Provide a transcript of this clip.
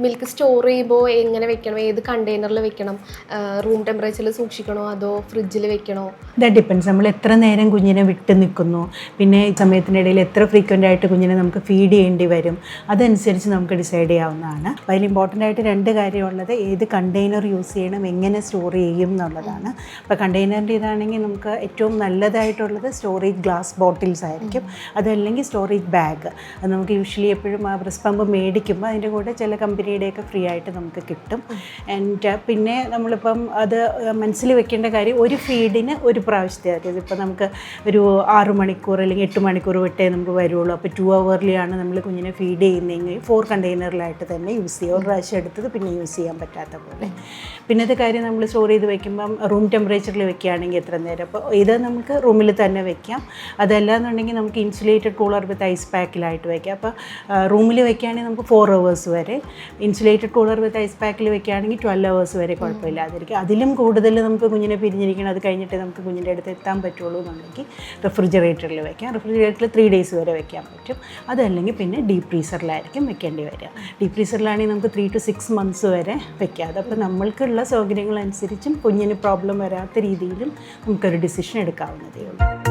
Milk store ചെയ്യുമ്പോൾ എങ്ങനെ വെക്കണം? ഏത് കണ്ടെയ്നറിൽ വെക്കണം? റൂം ടെമ്പറേച്ചറിൽ സൂക്ഷിക്കണോ? അതോ ഫ്രിഡ്ജിൽ വെക്കണോ? ദാറ്റ് ഡിപ്പെൻസ് നമ്മൾ എത്ര നേരം കുഞ്ഞിനെ വിട്ട് നിൽക്കുന്നു? പിന്നെ ഈ സമയത്തിനിടയിൽ എത്ര ഫ്രീക്വന്റ് ആയിട്ട് കുഞ്ഞിനെ നമുക്ക് ഫീഡ് ചെയ്യേണ്ടി വരും? അതനുസരിച്ച് നമുക്ക് ഡിസൈഡ് ചെയ്യാവുന്നതാണ്. അതിൽ ഇമ്പോർട്ടന്റ് ആയിട്ട് രണ്ട് കാര്യമുള്ളത് ഏത് കണ്ടെയ്നർ യൂസ് ചെയ്യണം എങ്ങനെ സ്റ്റോർ ചെയ്യും എന്നുള്ളതാണ്. അപ്പോൾ കണ്ടെയ്നറിന്റെ ഇതാണെങ്കിൽ നമുക്ക് ഏറ്റവും നല്ലതായിട്ടുള്ളത് സ്റ്റോറേജ് ഗ്ലാസ് ബോട്ടിൽസ് ആയിരിക്കും. അതല്ലെങ്കിൽ സ്റ്റോറേജ് ബാഗ് അത് നമുക്ക് യൂഷ്വലി എപ്പോഴും ആ ബ്രസ് പമ്പ് മേടിക്കുമ്പോൾ അതിന്റെ കൂടെ ചില കമ്പനിയുടെയൊക്കെ ഫ്രീ ആയിട്ട് നമുക്ക് കിട്ടും. ആൻഡ് പിന്നെ നമ്മളിപ്പം അത് മനസ്സിൽ വെക്കേണ്ട കാര്യം ഒരു ഫീഡിന് ഒരു പ്രാവശ്യത്തെ അതായത് ഇപ്പോൾ നമുക്ക് ഒരു ആറ് മണിക്കൂർ അല്ലെങ്കിൽ എട്ട് മണിക്കൂർ വിട്ടേ നമുക്ക് വരുള്ളൂ. അപ്പോൾ ടു ആണ് നമ്മൾ കുഞ്ഞിനെ ഫീഡ് ചെയ്യുന്നതെങ്കിൽ ഫോർ കണ്ടെയ്നറിലായിട്ട് തന്നെ യൂസ് ചെയ്യുക ഒരു പ്രാവശ്യം എടുത്തത് പിന്നെ യൂസ് ചെയ്യാൻ പറ്റാത്ത പോലെ. പിന്നത്തെ കാര്യം നമ്മൾ സ്റ്റോർ ചെയ്ത് വെക്കുമ്പം റൂം ടെമ്പറേച്ചറിൽ വെക്കുകയാണെങ്കിൽ എത്ര നേരം? അപ്പോൾ ഇത് നമുക്ക് റൂമിൽ തന്നെ വെക്കാം. അതല്ലാന്നുണ്ടെങ്കിൽ നമുക്ക് ഇൻസുലേറ്റഡ് കൂളർ വിത്ത് ഐസ് പാക്കിലായിട്ട് വയ്ക്കാം അപ്പോൾ റൂമിൽ വെക്കുകയാണെങ്കിൽ നമുക്ക് ഫോർ അവേഴ്സ് വരെ. ഇൻസുലേറ്റഡ് കൂളർ വിത്ത് ഐസ് പാക്കിൽ വെക്കുകയാണെങ്കിൽ ട്വൽവ് അവേഴ്സ് വരെ കുഴപ്പമില്ലാതിരിക്കും അതിലും കൂടുതൽ നമുക്ക് കുഞ്ഞിനെ പിരിഞ്ഞിരിക്കണം. അത് കഴിഞ്ഞിട്ട് നമുക്ക് കുഞ്ഞിന്റെ അടുത്ത് എത്താൻ പറ്റുള്ളൂ എന്നുണ്ടെങ്കിൽ റെഫ്രിജറേറ്ററിൽ വെക്കാം. റെഫ്രിജറേറ്ററിൽ ത്രീ ഡേയ്സ് വരെ വെക്കാൻ പറ്റും. അതല്ലെങ്കിൽ പിന്നെ ഡീപ് ഫ്രീസറിലായിരിക്കും വെക്കേണ്ടി വരിക. ഡീപ് ഫ്രീസറിലാണെങ്കിൽ നമുക്ക് ത്രീ ടു സിക്സ് മന്ത്സ് വരെ വെക്കാം അതപ്പോൾ നമ്മൾക്കുള്ള സൗകര്യങ്ങളനുസരിച്ചും കുഞ്ഞിന് പ്രോബ്ലം വരാത്ത രീതിയിലും നമുക്കൊരു ഡിസിഷൻ എടുക്കാവുന്നതേ ഉള്ളൂ.